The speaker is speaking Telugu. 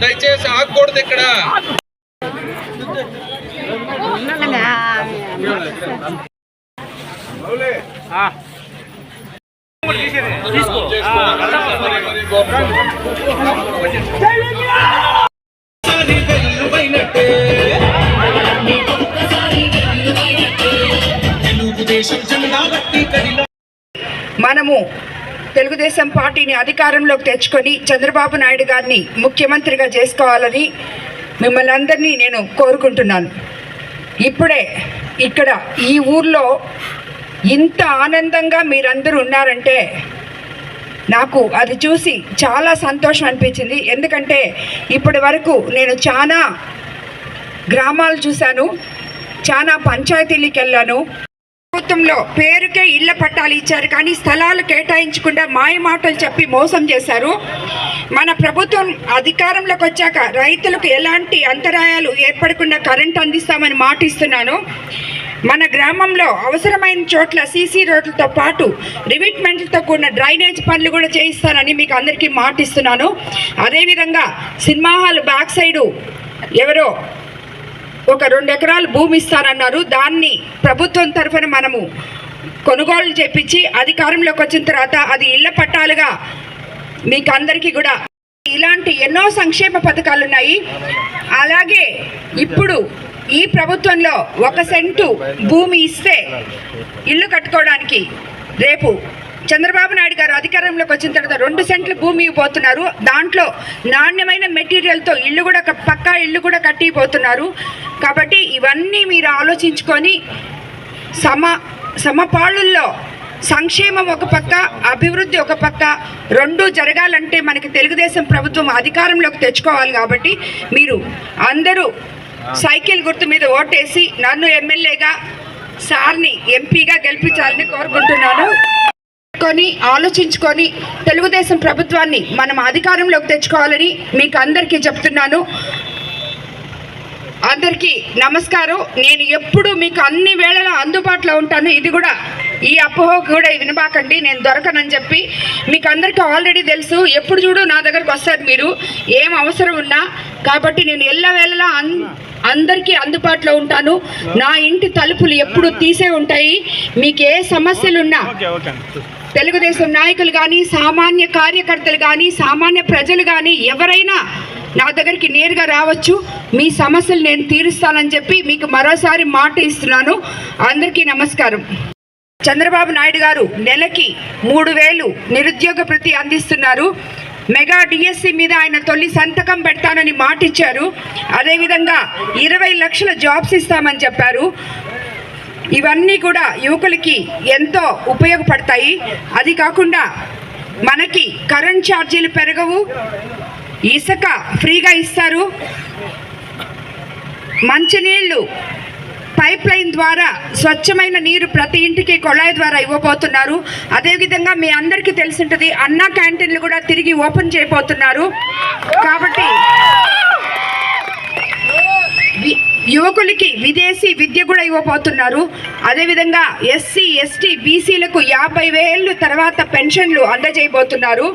దయచేసి ఆగకూడదు ఇక్కడ. మనము తెలుగుదేశం పార్టీని అధికారంలోకి తెచ్చుకొని చంద్రబాబు నాయుడు గారిని ముఖ్యమంత్రిగా చేసుకోవాలని మిమ్మల్ని అందరినీ నేను కోరుకుంటున్నాను. ఇప్పుడే ఇక్కడ ఈ ఊర్లో ఇంత ఆనందంగా మీరందరూ ఉన్నారంటే నాకు అది చూసి చాలా సంతోషం అనిపించింది. ఎందుకంటే ఇప్పటి వరకు నేను చాలా గ్రామాలు చూశాను చాలా పంచాయతీలకు వెళ్ళాను ప్రభుత్వంలో పేరుకే ఇళ్ళ పట్టాలు ఇచ్చారు కానీ స్థలాలు కేటాయించకుండా మాయమాటలు చెప్పి మోసం చేశారు. మన ప్రభుత్వం అధికారంలోకి వచ్చాక రైతులకు ఎలాంటి అంతరాయాలు ఏర్పడకుండా కరెంట్ అందిస్తామని మాట ఇస్తున్నాను మన గ్రామంలో అవసరమైన చోట్ల సీసీ రోడ్లతో పాటు రివిట్మెంట్లతో కూడిన డ్రైనేజ్ పనులు కూడా చేయిస్తానని మీకు అందరికీ మాటిస్తున్నాను. అదేవిధంగా సినిమా హాల్ బ్యాక్ సైడు ఎవరో ఒక రెండు ఎకరాలు భూమి ఇస్తానన్నారు. దాన్ని ప్రభుత్వం తరఫున మనము కొనుగోలు చేపించి అధికారంలోకి వచ్చిన తర్వాత అది ఇళ్ళ పట్టాలుగా మీకు అందరికీ కూడా ఇలాంటి ఎన్నో సంక్షేమ పథకాలు ఉన్నాయి. అలాగే ఇప్పుడు ఈ ప్రభుత్వంలో ఒక సెంటు భూమి ఇస్తే ఇల్లు కట్టుకోవడానికి రేపు చంద్రబాబు నాయుడు గారు అధికారంలోకి వచ్చిన తర్వాత రెండు సెంట్లు భూమి ఇవ్వబోతున్నారు. దాంట్లో నాణ్యమైన మెటీరియల్తో ఇల్లు కూడా పక్కా ఇల్లు కూడా కట్టిపోతున్నారు. కాబట్టి ఇవన్నీ మీరు ఆలోచించుకొని సమ సమపాళుల్లో సంక్షేమం ఒక పక్క అభివృద్ధి ఒక పక్క రెండు జరగాలంటే మనకి తెలుగుదేశం ప్రభుత్వం అధికారంలోకి తెచ్చుకోవాలి కాబట్టి మీరు అందరూ సైకిల్ గుర్తు మీద ఓటేసి నన్ను ఎమ్మెల్యేగా సార్ని ఎంపీగా గెలిపించాలని కోరుకుంటున్నాను. కొని ఆలోచించుకొని తెలుగుదేశం ప్రభుత్వాన్ని మనం అధికారంలోకి తెచ్చుకోవాలని మీకు అందరికీ చెప్తున్నాను. అందరికీ నమస్కారం. నేను ఎప్పుడు మీకు అన్ని వేళలా అందుబాటులో ఉంటాను. ఇది కూడా ఈ అపోహ కూడా వినబాకండి. నేను దొరకనని చెప్పి మీకు అందరికీ ఆల్రెడీ తెలుసు. ఎప్పుడు చూడు నా దగ్గరకు వస్తారు మీరు. ఏం అవసరం ఉన్నా. కాబట్టి నేను ఎల్ల వేళలా అన్ అందరికీ అందుబాటులో ఉంటాను. నా ఇంటి తలుపులు ఎప్పుడు తీసే ఉంటాయి. మీకు ఏ సమస్యలున్నా తెలుగుదేశం నాయకులు కానీ సామాన్య కార్యకర్తలు కానీ సామాన్య ప్రజలు కానీ ఎవరైనా నా దగ్గరికి నేరుగా రావచ్చు. మీ సమస్యలు నేను తీరుస్తానని చెప్పి మీకు మరోసారి మాట ఇస్తున్నాను. అందరికీ నమస్కారం. చంద్రబాబు నాయుడు గారు నెలకి మూడు వేలు నిరుద్యోగ ప్రతి అందిస్తున్నారు. మెగా డిఎస్సి మీద ఆయన తొలి సంతకం పెడతానని మాట ఇచ్చారు అదేవిధంగా ఇరవై లక్షల జాబ్స్ ఇస్తామని చెప్పారు. ఇవన్నీ కూడా యువకులకి ఎంతో ఉపయోగపడతాయి. అది కాకుండా మనకి కరెంట్ ఛార్జీలు పెరగవు. ఇసుక ఫ్రీగా ఇస్తారు. మంచినీళ్ళు పైప్ లైన్ ద్వారా స్వచ్ఛమైన నీరు ప్రతి ఇంటికి కొళాయి ద్వారా ఇవ్వబోతున్నారు. అదేవిధంగా మీ అందరికీ తెలిసింటది అన్న క్యాంటీన్లు కూడా తిరిగి ఓపెన్ చేయబోతున్నారు. కాబట్టి యువకులకి విదేశీ విద్య కూడా ఇవ్వబోతున్నారు. అదేవిధంగా ఎస్సీ ఎస్టీ బీసీలకు యాభై వేలు తర్వాత పెన్షన్లు అందజేయబోతున్నారు.